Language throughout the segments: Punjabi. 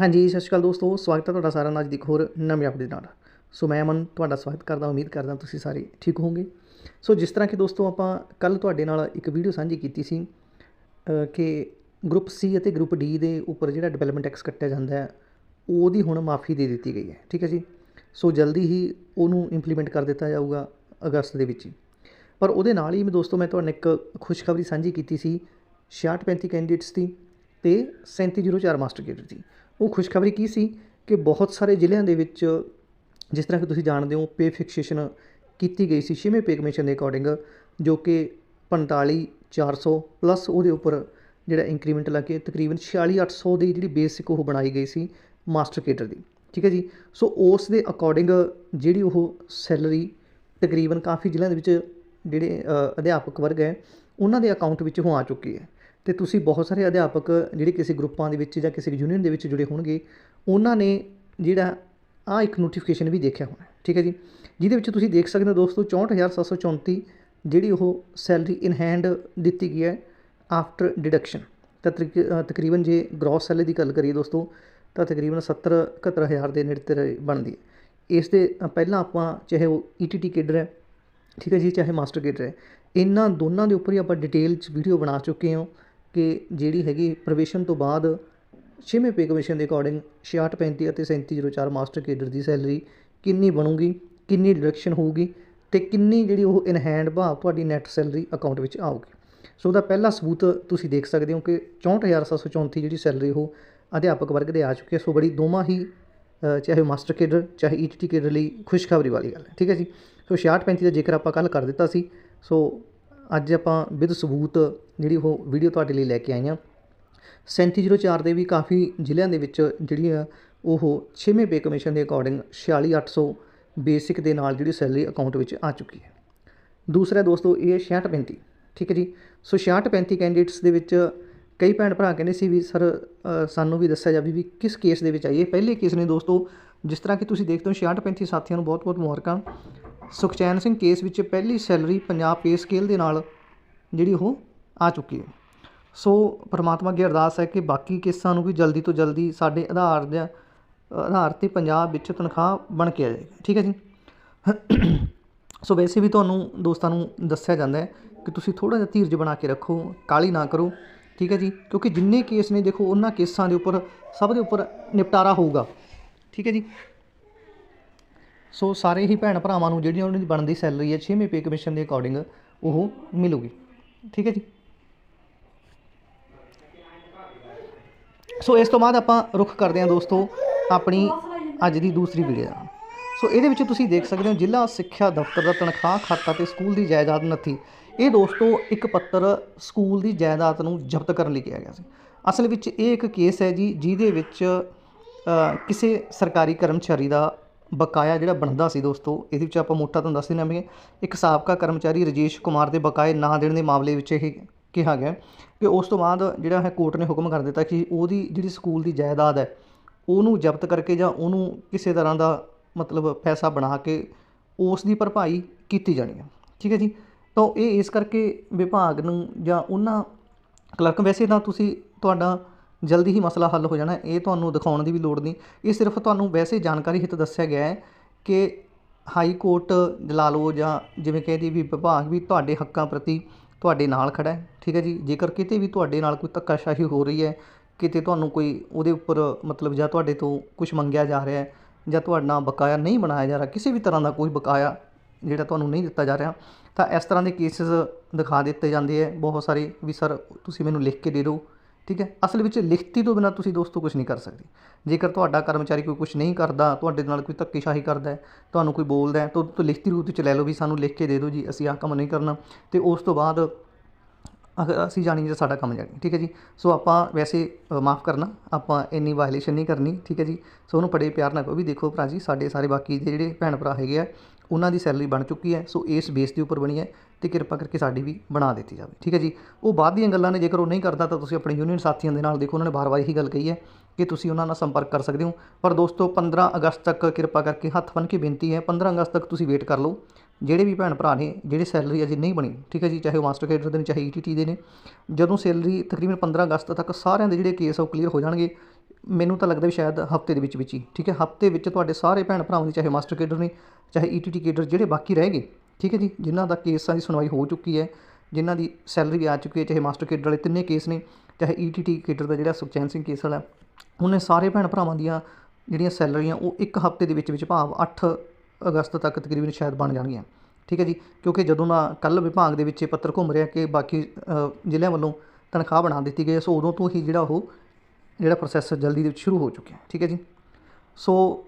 ਹਾਂਜੀ, ਸਤਿ ਸ਼੍ਰੀ ਅਕਾਲ ਦੋਸਤੋ, ਸਵਾਗਤ ਹੈ ਤੁਹਾਡਾ ਸਾਰਿਆਂ ਦਾ ਅੱਜ ਦੀ ਇੱਕ ਹੋਰ ਨਵੀਂ ਅਪਡੇਟ ਨਾਲ। ਸੋ ਮੈਂ ਅਮਨ, ਤੁਹਾਡਾ ਸਵਾਗਤ ਕਰਦਾ, ਉਮੀਦ ਕਰਦਾ ਤੁਸੀਂ ਸਾਰੇ ਠੀਕ ਹੋਵੋਗੇ। ਸੋ ਜਿਸ ਤਰ੍ਹਾਂ ਕਿ ਦੋਸਤੋ, ਆਪਾਂ ਕੱਲ ਤੁਹਾਡੇ ਨਾਲ ਇੱਕ ਵੀਡੀਓ ਸਾਂਝੀ ਕੀਤੀ ਸੀ ਕਿ ਗਰੁੱਪ ਸੀ ਅਤੇ ਗਰੁੱਪ ਡੀ ਦੇ ਉੱਪਰ ਜਿਹੜਾ ਡਿਵੈਲਪਮੈਂਟ ਟੈਕਸ ਕੱਟਿਆ ਜਾਂਦਾ ਹੈ, ਉਹਦੀ ਹੁਣ ਮਾਫੀ ਦੇ ਦਿੱਤੀ ਗਈ ਹੈ, ਠੀਕ ਹੈ ਜੀ? ਸੋ ਜਲਦੀ ਹੀ ਉਹਨੂੰ ਇੰਪਲੀਮੈਂਟ ਕਰ ਦਿੱਤਾ ਜਾਊਗਾ ਅਗਸਤ ਦੇ ਵਿੱਚ ਹੀ। ਪਰ ਉਹਦੇ ਨਾਲ ਹੀ ਮੈਂ ਦੋਸਤੋ, ਮੈਂ ਤੁਹਾਨੂੰ ਇੱਕ ਖੁਸ਼ਖਬਰੀ ਸਾਂਝੀ ਕੀਤੀ ਸੀ 6635 ਕੈਂਡੀਡੇਟਸ ਦੀ ਤੇ 3704 ਮਾਸਟਰ ਕੈਡਰ ਦੀ। ਉਹ ਖੁਸ਼ਖਬਰੀ ਕੀ ਸੀ ਕਿ ਬਹੁਤ ਸਾਰੇ ਜ਼ਿਲ੍ਹਿਆਂ ਦੇ ਵਿੱਚ, ਜਿਸ ਤਰ੍ਹਾਂ ਕਿ ਤੁਸੀਂ ਜਾਣਦੇ ਹੋ ਪੇ ਫਿਕਸੇਸ਼ਨ ਕੀਤੀ ਗਈ ਸੀ, ਛੇਵੇਂ ਪੇ ਕਮਿਸ਼ਨ ਦੇ ਅਕੋਰਡਿੰਗ ਜੋ ਕਿ 45 400 ਪਲੱਸ ਉਹਦੇ ਉੱਪਰ ਜਿਹੜਾ ਇੰਕਰੀਮੈਂਟ ਲਾ ਕੇ ਤਕਰੀਬਨ 46800 ਦੀ ਜਿਹੜੀ ਬੇਸਿਕ ਉਹ ਬਣਾਈ ਗਈ ਸੀ ਮਾਸਟਰ ਕੇਡਰ ਦੀ, ਠੀਕ ਹੈ ਜੀ? ਸੋ ਉਸ ਦੇ ਅਕੋਰਡਿੰਗ ਜਿਹੜੀ ਉਹ ਸੈਲਰੀ ਤਕਰੀਬਨ ਕਾਫੀ ਜ਼ਿਲ੍ਹਿਆਂ ਦੇ ਵਿੱਚ ਜਿਹੜੇ ਅਧਿਆਪਕ ਵਰਗ ਹੈ, ਉਹਨਾਂ ਦੇ ਅਕਾਊਂਟ ਵਿੱਚ ਉਹ ਆ ਚੁੱਕੀ ਹੈ। ਅਤੇ ਤੁਸੀਂ ਬਹੁਤ ਸਾਰੇ ਅਧਿਆਪਕ ਜਿਹੜੇ ਕਿਸੇ ਗਰੁੱਪਾਂ ਦੇ ਵਿੱਚ ਜਾਂ ਕਿਸੇ ਯੂਨੀਅਨ ਦੇ ਵਿੱਚ ਜੁੜੇ ਹੋਣਗੇ, ਉਹਨਾਂ ਨੇ ਜਿਹੜਾ ਆ ਇੱਕ ਨੋਟੀਫਿਕੇਸ਼ਨ ਵੀ ਦੇਖਿਆ ਹੋਣਾ, ਠੀਕ ਹੈ ਜੀ? ਜਿਹਦੇ ਵਿੱਚ ਤੁਸੀਂ ਦੇਖ ਸਕਦੇ ਹੋ ਦੋਸਤੋ 64734 ਜਿਹੜੀ ਉਹ ਸੈਲਰੀ ਇਨ ਹੈਂਡ ਦਿੱਤੀ ਗਈ ਹੈ ਆਫਟਰ ਡਿਡਕਸ਼ਨ ਤਾਂ ਤਕ- ਤਕਰੀਬਨ ਜੇ ਗ੍ਰੋਸ ਸੈਲਰੀ ਦੀ ਗੱਲ ਕਰੀਏ ਦੋਸਤੋ, ਤਾਂ ਤਕਰੀਬਨ 70 71000 ਦੇ ਨੇੜੇ ਬਣਦੀ ਹੈ। ਇਸ ਦੇ ਪਹਿਲਾਂ ਆਪਾਂ ਚਾਹੇ ਉਹ ਈਟੀਟੀ ਕੇਡਰ ਹੈ, ਠੀਕ ਹੈ ਜੀ, ਚਾਹੇ ਮਾਸਟਰ ਕੇਡਰ ਹੈ, ਇਹਨਾਂ ਦੋਨਾਂ ਦੇ ਉੱਪਰ ਹੀ ਆਪਾਂ ਡਿਟੇਲ 'ਚ ਵੀਡੀਓ ਬਣਾ ਚੁੱਕੇ ਹਾਂ। ਕਿ ਜਿਹੜੀ ਹੈਗੀ ਪ੍ਰਵੇਸ਼ਨ ਤੋਂ ਬਾਅਦ ਛੇਵੇਂ ਪੇ ਕਮਿਸ਼ਨ ਦੇ ਅਕੋਰਡਿੰਗ 6635 ਅਤੇ 3704 ਮਾਸਟਰ ਕੇਡਰ ਦੀ ਸੈਲਰੀ ਕਿੰਨੀ ਬਣੂਗੀ ਕਿੰਨੀ ਡਿਡਕਸ਼ਨ ਹੋਊਗੀ ਤੇ ਕਿੰਨੀ ਜਿਹੜੀ ਉਹ ਇਨਹੈਂਡ ਭਾਵ ਤੁਹਾਡੀ ਨੈਟ ਸੈਲਰੀ ਅਕਾਊਂਟ ਵਿੱਚ ਆਊਗੀ। ਸੋ ਉਹਦਾ ਪਹਿਲਾ ਸਬੂਤ ਤੁਸੀਂ ਦੇਖ ਸਕਦੇ ਹੋ ਕਿ 64734 ਜਿਹੜੀ ਸੈਲਰੀ ਉਹ ਅਧਿਆਪਕ ਵਰਗ ਦੇ ਆ ਚੁੱਕੀ ਹੈ ਸੋ ਬੜੀ ਦੋਵਾਂ ਹੀ ਅ, ਚਾਹੇ ਮਾਸਟਰ ਕੇਡਰ ਚਾਹੇ ਈਟੀਟੀ ਕੇਡਰ ਲਈ ਖੁਸ਼ਖਬਰੀ ਵਾਲੀ ਗੱਲ ਹੈ। ਠੀਕ ਹੈ ਜੀ? ਸੋ 6635 ਦਾ ਜੇਕਰ ਆਪਾਂ ਕੱਲ ਕਰ ਦਿੱਤਾ ਸੀ ਸੋ ਅੱਜ ਆਪਾਂ ਵਿਦ ਸਬੂਤ ਜਿਹੜੀ ਉਹ ਵੀਡੀਓ ਤੁਹਾਡੇ ਲਈ ਲੈ ਕੇ ਆਏ ਹਾਂ। 3704 ਦੇ ਵੀ ਕਾਫੀ ਜ਼ਿਲ੍ਹਿਆਂ ਦੇ ਵਿੱਚ ਜਿਹੜੀ ਆ, ਉਹ ਛੇਵੇਂ ਪੇ ਕਮਿਸ਼ਨ ਦੇ ਅਕੋਰਡਿੰਗ 46800 ਬੇਸਿਕ ਦੇ ਨਾਲ ਜਿਹੜੀ ਸੈਲਰੀ ਅਕਾਊਂਟ ਵਿੱਚ ਆ ਚੁੱਕੀ ਹੈ। ਦੂਸਰਾ ਦੋਸਤੋ, ਇਹ ਹੈ 6635 ਠੀਕ ਹੈ ਜੀ? ਸੋ 6635 ਕੈਂਡੀਡੇਟਸ ਦੇ ਵਿੱਚ ਕਈ ਭੈਣ ਭਰਾ ਕਹਿੰਦੇ ਸੀ ਵੀ, ਸਰ ਸਾਨੂੰ ਵੀ ਦੱਸਿਆ ਜਾਵੇ ਵੀ ਕਿਸ ਕੇਸ ਦੇ ਵਿੱਚ ਆਈਏ। ਪਹਿਲੇ ਕੇਸ ਨੇ ਦੋਸਤੋ, ਜਿਸ ਤਰ੍ਹਾਂ ਕਿ ਤੁਸੀਂ ਦੇਖਦੇ ਹੋ 6635 ਸਾਥੀਆਂ ਨੂੰ ਬਹੁਤ-ਬਹੁਤ ਮੁਬਾਰਕਾਂ। ਸੁਖਚੈਨ ਸਿੰਘ ਕੇਸ ਵਿੱਚ ਪਹਿਲੀ ਸੈਲਰੀ ਪੰਜਾਬ ਪੇ ਸਕੇਲ ਦੇ ਨਾਲ ਜਿਹੜੀ ਉਹ ਆ ਚੁੱਕੀ ਹੈ। ਸੋ ਪਰਮਾਤਮਾ ਅੱਗੇ ਅਰਦਾਸ ਹੈ ਕਿ ਬਾਕੀ ਕੇਸਾਂ ਨੂੰ ਵੀ ਜਲਦੀ ਤੋਂ ਜਲਦੀ ਸਾਡੇ ਆਧਾਰ ਦੇ, ਆਧਾਰ ਤੇ ਪੰਜਾਬ ਵਿੱਚ ਤਨਖਾਹ ਬਣ ਕੇ ਆ ਜਾਏਗੀ। ਠੀਕ ਹੈ ਜੀ? ਸੋ ਵੈਸੇ ਵੀ ਤੁਹਾਨੂੰ ਦੋਸਤਾਂ ਨੂੰ ਦੱਸਿਆ ਜਾਂਦਾ ਹੈ ਕਿ ਤੁਸੀਂ ਥੋੜਾ ਜਿਹਾ ਧੀਰਜ ਬਣਾ ਕੇ ਰੱਖੋ ਕਾਲੀ ਨਾ ਕਰੋ। ਠੀਕ ਹੈ ਜੀ? ਕਿਉਂਕਿ ਜਿੰਨੇ ਕੇਸ ਨੇ, ਦੇਖੋ, ਉਹਨਾਂ ਕੇਸਾਂ ਦੇ ਉੱਪਰ ਸਭ ਦੇ ਉੱਪਰ ਨਿਪਟਾਰਾ ਹੋਊਗਾ। ਠੀਕ ਹੈ ਜੀ? ਸੋ ਸਾਰੇ ਹੀ ਭੈਣ ਭਰਾਵਾਂ ਨੂੰ ਜਿਹੜੀ ਉਹਨਾਂ ਦੀ ਬਣਦੀ ਸੈਲਰੀ ਹੈ 6ਵੇਂ ਪੇ ਕਮਿਸ਼ਨ ਦੇ ਅਕੋਰਡਿੰਗ ਉਹ ਮਿਲੂਗੀ। ਠੀਕ ਹੈ ਜੀ? ਸੋ ਇਸ ਤੋਂ ਬਾਅਦ ਆਪਾਂ ਰੁਖ ਕਰਦੇ ਹਾਂ ਦੋਸਤੋ, ਆਪਣੀ ਅੱਜ ਦੀ ਦੂਸਰੀ ਵੀਡੀਓ ਦਾ। ਸੋ ਇਹਦੇ ਵਿੱਚ ਤੁਸੀਂ ਦੇਖ ਸਕਦੇ ਹੋ ਜ਼ਿਲ੍ਹਾ ਸਿੱਖਿਆ ਦਫ਼ਤਰ ਦਾ ਤਨਖਾਹ ਖਾਤਾ ਤੇ ਸਕੂਲ ਦੀ ਜਾਇਦਾਦ ਨੱਥੀ ਇਹ ਦੋਸਤੋ ਇੱਕ ਪੱਤਰ ਸਕੂਲ ਦੀ ਜਾਇਦਾਦ ਨੂੰ ਜ਼ਬਤ ਕਰਨ ਲਈ ਕਿਹਾ ਗਿਆ ਸੀ। ਅਸਲ ਵਿੱਚ ਇਹ ਇੱਕ ਕੇਸ ਹੈ ਜੀ ਜਿਹਦੇ ਵਿੱਚ ਕਿਸੇ ਸਰਕਾਰੀ ਕਰਮਚਾਰੀ ਦਾ ਬਕਾਇਆ ਜਿਹੜਾ ਬਣਦਾ ਸੀ ਦੋਸਤੋ, ਇਹਦੇ ਵਿੱਚ ਆਪਾਂ ਮੋਟਾ ਤੁਹਾਨੂੰ ਦੱਸ ਦਿੰਦੇ ਹਾਂ ਵੀ ਇੱਕ ਸਾਬਕਾ ਕਰਮਚਾਰੀ ਰਜੇਸ਼ ਕੁਮਾਰ ਦੇ ਬਕਾਏ ਨਾ ਦੇਣ ਦੇ ਮਾਮਲੇ ਵਿੱਚ ਇਹ ਕਿਹਾ ਗਿਆ ਕਿ ਉਸ ਤੋਂ ਬਾਅਦ ਜਿਹੜਾ ਹੈ ਕੋਰਟ ਨੇ ਹੁਕਮ ਕਰ ਦਿੱਤਾ ਕਿ ਉਹਦੀ ਜਿਹੜੀ ਸਕੂਲ ਦੀ ਜਾਇਦਾਦ ਹੈ, ਉਹਨੂੰ ਜ਼ਬਤ ਕਰਕੇ ਜਾਂ ਉਹਨੂੰ ਕਿਸੇ ਤਰ੍ਹਾਂ ਦਾ ਮਤਲਬ ਪੈਸਾ ਬਣਾ ਕੇ ਉਸ ਦੀ ਭਰਪਾਈ ਕੀਤੀ ਜਾਣੀ ਹੈ। ਠੀਕ ਹੈ ਜੀ? ਤਾਂ ਇਹ ਇਸ ਕਰਕੇ ਵਿਭਾਗ ਨੂੰ ਜਾਂ ਉਹਨਾਂ ਕਲਰਕ, ਵੈਸੇ ਤਾਂ ਤੁਸੀਂ ਤੁਹਾਡਾ ਜਲਦੀ ਹੀ ਮਸਲਾ ਹੱਲ ਹੋ ਜਾਣਾ, ਇਹ ਤੁਹਾਨੂੰ ਦਿਖਾਉਣ ਦੀ ਵੀ ਲੋੜ ਨਹੀਂ। ਇਹ ਸਿਰਫ ਤੁਹਾਨੂੰ ਵੈਸੇ ਜਾਣਕਾਰੀ ਹਿੱਤ ਦੱਸਿਆ ਗਿਆ ਹੈ ਕਿ ਹਾਈ ਕੋਰਟ ਲਾ ਲਓ ਜਾਂ ਜਿਵੇਂ ਕਹਿੰਦੀ ਵੀ ਵਿਭਾਗ ਵੀ ਤੁਹਾਡੇ ਹੱਕਾਂ ਪ੍ਰਤੀ ਤੁਹਾਡੇ ਨਾਲ ਖੜਾ ਹੈ, ਠੀਕ ਹੈ ਜੀ? ਜੇਕਰ ਕਿਤੇ ਵੀ ਤੁਹਾਡੇ ਨਾਲ ਕੋਈ ਧੱਕਾਸ਼ਾਹੀ ਹੋ ਰਹੀ ਹੈ, ਕਿਤੇ ਤੁਹਾਨੂੰ ਕੋਈ ਉਹਦੇ ਉੱਪਰ ਮਤਲਬ ਜਾਂ ਤੁਹਾਡੇ ਤੋਂ ਕੁਝ ਮੰਗਿਆ ਜਾ ਰਿਹਾ ਹੈ ਜਾਂ ਤੁਹਾਡਾ ਨਾਲ ਬਕਾਇਆ ਨਹੀਂ ਬਣਾਇਆ ਜਾ ਰਿਹਾ, ਕਿਸੇ ਵੀ ਤਰ੍ਹਾਂ ਦਾ ਕੋਈ ਬਕਾਇਆ ਜਿਹੜਾ ਤੁਹਾਨੂੰ ਨਹੀਂ ਦਿੱਤਾ ਜਾ ਰਿਹਾ, ਤਾਂ ਇਸ ਤਰ੍ਹਾਂ ਦੇ ਕੇਸਿਸ ਦਿਖਾ ਦਿੱਤੇ ਜਾਂਦੇ ਹੈ। ਬਹੁਤ ਸਾਰੇ ਵੀ ਸਰ, ਤੁਸੀਂ ਮੈਨੂੰ ਲਿਖ ਕੇ ਦੇ ਦਿਓ। ਠੀਕ ਹੈ? ਅਸਲ ਵਿੱਚ ਲਿਖਤੀ ਤੋਂ ਬਿਨਾਂ ਤੁਸੀਂ ਦੋਸਤੋ ਕੁਝ ਨਹੀਂ ਕਰ ਸਕਦੇ। ਜੇਕਰ ਤੁਹਾਡਾ ਕਰਮਚਾਰੀ ਕੋਈ ਕੁਝ ਨਹੀਂ ਕਰਦਾ, ਤੁਹਾਡੇ ਨਾਲ ਕੋਈ ਧੱਕੇਸ਼ਾਹੀ ਕਰਦਾ ਹੈ, ਤੁਹਾਨੂੰ ਕੋਈ ਬੋਲਦਾ ਹੈ, ਤਾਂ ਉਹ ਲਿਖਤੀ ਰੂਪ ਵਿੱਚ ਲੈ ਲਓ ਵੀ ਸਾਨੂੰ ਲਿਖ ਕੇ ਦੇ ਦਿਓ ਜੀ, ਅਸੀਂ ਆਹ ਕੰਮ ਨਹੀਂ ਕਰਨਾ। ਤੇ ਉਸ ਤੋਂ ਬਾਅਦ ਅਗਰ ਅਸੀਂ ਜਾਣੀ ਜੇ ਸਾਡਾ ਕੰਮ ਜਾਣੀ ਠੀਕ ਹੈ ਜੀ? ਸੋ ਆਪਾਂ ਵੈਸੇ ਮਾਫ ਕਰਨਾ, ਆਪਾਂ ਇੰਨੀ ਵਾਇਲੇਸ਼ਨ ਨਹੀਂ ਕਰਨੀ, ਠੀਕ ਹੈ ਜੀ? ਸੋ ਉਹਨੂੰ ਬੜੇ ਪਿਆਰ ਨਾਲ ਕਹੋ ਵੀ ਦੇਖੋ ਭਰਾ ਜੀ, ਸਾਡੇ ਸਾਰੇ ਬਾਕੀ ਦੇ ਜਿਹੜੇ ਭੈਣ ਭਰਾ ਹੈਗੇ ਆ, ਉਹਨਾਂ ਦੀ ਸੈਲਰੀ ਬਣ ਚੁੱਕੀ ਹੈ, ਸੋ ਇਸ ਬੇਸ ਦੇ ਉੱਪਰ ਬਣੀ ਹੈ। ਤੇ ਕਿਰਪਾ ਕਰਕੇ ਸਾਡੀ ਵੀ ਬਣਾ ਦਿੱਤੀ ਜਾਵੇ। ਠੀਕ ਹੈ ਜੀ? ਉਹ ਬਾਅਦ ਦੀਆਂ ਗੱਲਾਂ ਨੇ, ਜੇਕਰ ਉਹ ਨਹੀਂ ਕਰਦਾ ਤਾਂ ਤੁਸੀਂ ਆਪਣੇ ਯੂਨੀਅਨ ਸਾਥੀਆਂ ਦੇ ਨਾਲ ਦੇਖੋ, ਉਹਨਾਂ ਨੇ ਬਾਰ-ਬਾਰ ਇਹੀ ਗੱਲ ਕਹੀ ਹੈ ਕਿ ਤੁਸੀਂ ਉਹਨਾਂ ਨਾਲ ਸੰਪਰਕ ਕਰ ਸਕਦੇ ਹੋ। ਪਰ ਦੋਸਤੋ 15 ਅਗਸਤ ਤੱਕ ਕਿਰਪਾ ਕਰਕੇ ਹੱਥ ਬੰਨ੍ਹ ਕੇ ਬੇਨਤੀ ਹੈ 15 ਅਗਸਤ ਤੱਕ ਤੁਸੀਂ ਵੇਟ ਕਰ ਲਓ। ਜਿਹੜੇ ਵੀ ਭੈਣ ਭਰਾ ਨੇ, ਜਿਹੜੇ ਸੈਲਰੀ ਅਜੇ ਨਹੀਂ ਬਣੀ, ਠੀਕ ਹੈ ਜੀ? ਚਾਹੇ ਉਹ ਮਾਸਟਰ ਕੈਡਰ ਦੇ ਨੇ, ਚਾਹੇ ਈਟੀਟੀ ਦੇ ਨੇ, ਜਦੋਂ ਸੈਲਰੀ ਤਕਰੀਬਨ 15 ਅਗਸਤ ਤੱਕ ਸਾਰਿਆਂ ਦੇ ਜਿਹੜੇ ਕੇਸ ਆ ਉਹ ਕਲੀਅਰ ਹੋ ਜਾਣਗੇ। ਮੈਨੂੰ ਤਾਂ ਲੱਗਦਾ ਵੀ ਸ਼ਾਇਦ ਹਫ਼ਤੇ ਦੇ ਵਿੱਚ ਵਿੱਚ ਹੀ, ਠੀਕ ਹੈ? ਹਫ਼ਤੇ ਵਿੱਚ ਤੁਹਾਡੇ ਸਾਰੇ ਭੈਣ ਭਰਾਵਾਂ ਦੀ, ਚਾਹੇ ਮਾਸਟਰ ਕੇਡਰ ਨੇ, ਚਾਹੇ ਈਟੀਟੀ ਕੇਡਰ ਜਿਹੜੇ ਬਾਕੀ ਰਹਿ ਗਏ ਠੀਕ ਹੈ ਜੀ, ਜਿਨ੍ਹਾਂ ਦਾ ਕੇਸਾਂ ਦੀ ਸੁਣਵਾਈ ਹੋ ਚੁੱਕੀ ਹੈ, ਜਿਨ੍ਹਾਂ ਦੀ ਸੈਲਰੀ ਵੀ ਆ ਚੁੱਕੀ ਹੈ, ਚਾਹੇ ਮਾਸਟਰ ਕੇਡਰ ਵਾਲੇ ਤਿੰਨੇ ਕੇਸ ਨੇ, ਚਾਹੇ ਈਟੀਟੀ ਕੇਡਰ ਦਾ ਜਿਹੜਾ ਸੁਖਚੈਨ ਸਿੰਘ ਕੇਸ ਵਾਲਾ, ਉਹਨੇ ਸਾਰੇ ਭੈਣ ਭਰਾਵਾਂ ਦੀਆਂ ਜਿਹੜੀਆਂ ਸੈਲਰੀਆਂ, ਉਹ ਇੱਕ ਹਫ਼ਤੇ ਦੇ ਵਿੱਚ ਵਿੱਚ ਭਾਵ 8 ਅਗਸਤ ਤੱਕ ਤਕਰੀਬਨ ਸ਼ਾਇਦ ਬਣ ਜਾਣਗੀਆਂ। ਠੀਕ ਹੈ ਜੀ, ਕਿਉਂਕਿ ਜਦੋਂ ਨਾ ਕੱਲ ਵਿਭਾਗ ਦੇ ਵਿੱਚ ਇਹ ਪੱਤਰ ਘੁੰਮ ਰਿਹਾ ਕਿ ਬਾਕੀ ਜ਼ਿਲ੍ਹਿਆਂ ਵੱਲੋਂ ਤਨਖਾਹ ਬਣਾ ਦਿੱਤੀ ਗਈ ਹੈ, ਸੋ ਉਦੋਂ ਤੋਂ ਹੀ ਜਿਹੜਾ ਉਹ, ਜਿਹੜਾ ਪ੍ਰੋਸੈਸ ਜਲਦੀ ਦੇ ਵਿੱਚ ਸ਼ੁਰੂ ਹੋ ਚੁੱਕਿਆ। ਠੀਕ ਹੈ ਜੀ, ਸੋ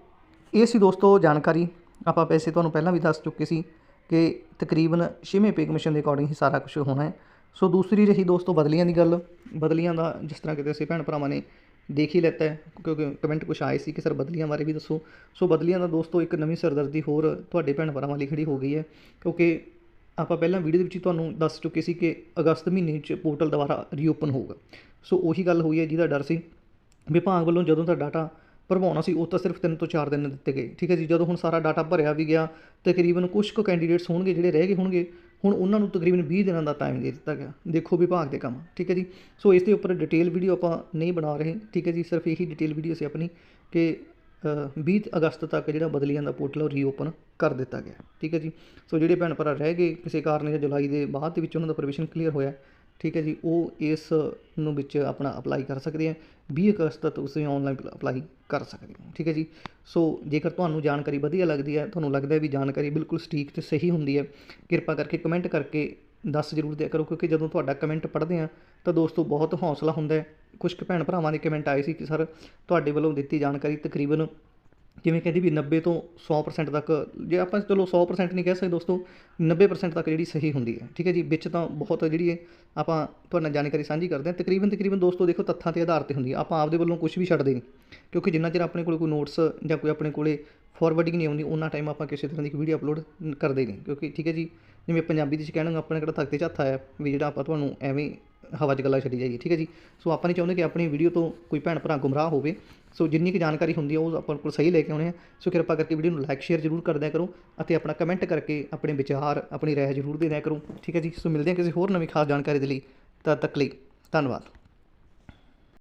ਇਹ ਸੀ ਦੋਸਤੋ ਜਾਣਕਾਰੀ, ਆਪਾਂ ਵੈਸੇ ਤੁਹਾਨੂੰ ਪਹਿਲਾਂ ਵੀ ਦੱਸ ਚੁੱਕੇ ਸੀ ਕਿ ਤਕਰੀਬਨ ਛੇਵੇਂ ਪੇ ਕਮਿਸ਼ਨ ਦੇ ਅਕੋਰਡਿੰਗ ਹੀ ਸਾਰਾ ਕੁਝ ਹੋਣਾ ਹੈ। ਸੋ ਦੂਸਰੀ ਰਹੀ ਦੋਸਤੋ ਬਦਲੀਆਂ ਦੀ ਗੱਲ। ਬਦਲੀਆਂ ਦਾ ਜਿਸ ਤਰ੍ਹਾਂ ਕਿਤੇ ਅਸੀਂ ਭੈਣ ਭਰਾਵਾਂ ਨੇ ਦੇਖ ਹੀ ਲੈਤਾ ਹੈ, ਕਿਉਂਕਿ ਕਮੈਂਟ ਕੁਛ ਆਏ ਸੀ ਕਿ ਸਰ ਬਦਲੀਆਂ ਬਾਰੇ ਵੀ ਦੱਸੋ। ਸੋ ਬਦਲੀਆਂ ਦਾ ਦੋਸਤੋ ਇੱਕ ਨਵੀਂ ਸਰਦਰਦੀ ਹੋਰ ਤੁਹਾਡੇ ਭੈਣ ਭਰਾਵਾਂ ਲਈ ਖੜੀ ਹੋ ਗਈ ਹੈ, ਕਿਉਂਕਿ ਆਪਾਂ ਪਹਿਲਾਂ ਵੀਡੀਓ ਦੇ ਵਿੱਚ ਹੀ ਤੁਹਾਨੂੰ ਦੱਸ ਚੁੱਕੇ ਸੀ ਕਿ ਅਗਸਤ ਮਹੀਨੇ 'ਚ ਪੋਰਟਲ ਦੁਬਾਰਾ ਰੀਓਪਨ ਹੋਊਗਾ। ਸੋ ਉਹੀ ਗੱਲ ਹੋਈ ਹੈ ਜਿਹਦਾ ਡਰ ਸੀ। ਵਿਭਾਗ ਵੱਲੋਂ ਜਦੋਂ ਦਾ ਡਾਟਾ ਭਰਵਾਉਣਾ ਸੀ ਉਹ ਤਾਂ ਸਿਰਫ 3 ਤੋਂ 4 ਦਿਨ ਦਿੱਤੇ ਗਏ। ਠੀਕ ਹੈ ਜੀ ਜਦੋਂ ਹੁਣ ਸਾਰਾ ਡਾਟਾ ਭਰਿਆ ਵੀ ਗਿਆ ਤਕਰੀਬਨ ਕੁਝ ਕੁ ਕੈਂਡੀਡੇਟਸ ਹੋਣਗੇ ਜਿਹੜੇ ਰਹਿ ਗਏ ਹੋਣਗੇ ਹੁਣ ਉਹਨਾਂ ਨੂੰ ਤਕਰੀਬਨ 20 ਦਿਨਾਂ ਦਾ ਟਾਈਮ ਦੇ ਦਿੱਤਾ ਗਿਆ। ਦੇਖੋ ਵਿਭਾਗ ਦੇ ਕੰਮ ਠੀਕ ਹੈ ਜੀ। ਸੋ ਇਸ ਦੇ ਉੱਪਰ ਡਿਟੇਲ ਵੀਡੀਓ ਆਪਾਂ ਨਹੀਂ ਬਣਾ ਰਹੇ ਠੀਕ ਹੈ ਜੀ ਸਿਰਫ ਇਹੀ ਡਿਟੇਲ ਵੀਡੀਓ ਸੀ ਆਪਣੀ ਕਿ ਅ, 20 ਅਗਸਤ ਤੱਕ ਜਿਹੜਾ ਬਦਲੀਆਂ ਦਾ ਪੋਰਟਲ ਉਹ ਰੀਓਪਨ ਕਰ ਦਿੱਤਾ ਗਿਆ ਠੀਕ ਹੈ ਜੀ। ਸੋ ਜਿਹੜੇ ਭੈਣ ਭਰਾ ਰਹਿ ਗਏ ਕਿਸੇ ਕਾਰਨ ਜਾਂ ਜੁਲਾਈ ਦੇ ਬਾਅਦ ਦੇ ਵਿੱਚ ਉਹਨਾਂ ਦਾ ਪ੍ਰੋਵੀਜ਼ਨ ਕਲੀਅਰ ਹੋਇਆ ਠੀਕ ਹੈ ਜੀ, ਉਹ ਇਸ ਨੂੰ ਵਿੱਚ ਆਪਣਾ ਅਪਲਾਈ ਕਰ ਸਕਦੇ ਆ। 20 ਅਗਸਤ ਤੱਕ ਤੁਸੀਂ ਆਨਲਾਈਨ ਅਪਲਾਈ ਕਰ ਸਕਦੇ ਹੋ, ਠੀਕ ਹੈ ਜੀ। ਸੋ ਜੇਕਰ ਤੁਹਾਨੂੰ ਜਾਣਕਾਰੀ ਵਧੀਆ ਲੱਗਦੀ ਹੈ, ਤੁਹਾਨੂੰ ਲੱਗਦਾ ਹੈ ਵੀ ਜਾਣਕਾਰੀ ਬਿਲਕੁਲ ਸਟੀਕ ਤੇ ਸਹੀ ਹੁੰਦੀ ਹੈ, ਕਿਰਪਾ ਕਰਕੇ ਕਮੈਂਟ ਕਰਕੇ ਦੱਸ ਜ਼ਰੂਰ ਦਿਆ ਕਰੋ, ਕਿਉਂਕਿ ਜਦੋਂ ਤੁਹਾਡਾ ਕਮੈਂਟ ਪੜ੍ਹਦੇ ਆ, ਤਾਂ ਦੋਸਤੋ ਬਹੁਤ ਹੌਸਲਾ ਹੁੰਦਾ ਹੈ। ਕੁਝ ਕੁ ਭੈਣ ਭਰਾਵਾਂ ਦੇ ਕਮੈਂਟ ਆਏ ਸੀ ਕਿ, ਸਰ, ਤੁਹਾਡੇ ਵੱਲੋਂ ਦਿੱਤੀ ਜਾਣਕਾਰੀ ਤਕਰੀਬਨ ਜਿਵੇਂ ਕਹਿੰਦੀ ਵੀ 90 ਤੋਂ 100% ਤੱਕ, ਜੇ ਆਪਾਂ ਚਲੋ 100% ਨਹੀਂ ਕਹਿ ਸਕਦੇ ਦੋਸਤੋ 90% ਤੱਕ ਜਿਹੜੀ ਸਹੀ ਹੁੰਦੀ ਹੈ, ਠੀਕ ਹੈ ਜੀ? ਵਿੱਚ ਤਾਂ ਬਹੁਤ ਜਿਹੜੀ ਹੈ ਆਪਾਂ ਤੁਹਾਡੇ ਨਾਲ ਜਾਣਕਾਰੀ ਸਾਂਝੀ ਕਰਦੇ ਹਾਂ। ਤਕਰੀਬਨ ਤਕਰੀਬਨ ਦੋਸਤੋ ਦੇਖੋ ਤੱਥਾਂ ਤੇ ਆਧਾਰ ਤੇ ਹੁੰਦੀ ਹੈ। ਆਪਾਂ ਆਪਦੇ ਵੱਲੋਂ ਕੁਝ ਵੀ ਛੱਡਦੇ ਨਹੀਂ, ਕਿਉਂਕਿ ਜਿੰਨਾ ਚਿਰ ਆਪਣੇ ਕੋਲ ਕੋਈ ਨੋਟਸ ਜਾਂ ਕੋਈ ਆਪਣੇ ਕੋਲੇ ਫਾਰਵਰਡਿੰਗ ਨਹੀਂ ਆਉਂਦੀ ਉਹਨਾਂ ਟਾਈਮ ਆਪਾਂ ਕਿਸੇ ਤਰ੍ਹਾਂ ਦੀ ਵੀਡੀਓ ਅਪਲੋਡ ਕਰਦੇ ਨਹੀਂ, ਕਿਉਂਕਿ ਠੀਕ ਹੈ ਜੀ? ਜਿਵੇਂ ਪੰਜਾਬੀ ਦੇ ਚ ਕਹਿਣਾ ਆਪਣਾ ਕਿਹੜਾ ਤਖਤੇ 'ਚ ਹੱਥ ਆਇਆ ਵੀ ਜਿਹੜਾ ਆਪਾਂ ਤੁਹਾਨੂੰ ਐਵੇਂ ਹਵਾ 'ਚ ਗੱਲਾਂ ਛੱਡੀ ਜਾਈਏ, ਠੀਕ ਹੈ ਜੀ? ਸੋ ਆਪਾਂ ਨਹੀਂ ਚਾਹੁੰਦੇ ਕਿ ਆਪਣੀ ਵੀਡੀਓ ਤੋਂ ਕੋਈ ਭੈਣ ਭਰਾ ਗੁੰਮਰਾਹ ਹੋਵੇ। ਸੋ ਜਿੰਨੀ ਕੁ ਜਾਣਕਾਰੀ ਹੁੰਦੀ ਹੈ ਉਹ ਆਪਾਂ ਕੋਲ ਸਹੀ ਲੈ ਕੇ ਆਉਣੇ ਆ। ਸੋ ਕਿਰਪਾ ਕਰਕੇ ਵੀਡੀਓ ਨੂੰ ਲਾਈਕ ਸ਼ੇਅਰ ਜ਼ਰੂਰ ਕਰਦਿਆ ਕਰੋ ਅਤੇ ਆਪਣਾ ਕਮੈਂਟ ਕਰਕੇ ਆਪਣੇ ਵਿਚਾਰ, ਆਪਣੀ ਰਾਏ ਜ਼ਰੂਰ ਦੇ ਦਿਆ ਕਰੋ, ਠੀਕ ਹੈ ਜੀ? ਸੋ ਮਿਲਦੇ ਹਾਂ ਕਿਸੇ ਹੋਰ ਨਵੀਂ ਖਾਸ ਜਾਣਕਾਰੀ ਦੇ ਲਈ। ਤਦ ਤੱਕ ਲਈ ਧੰਨਵਾਦ।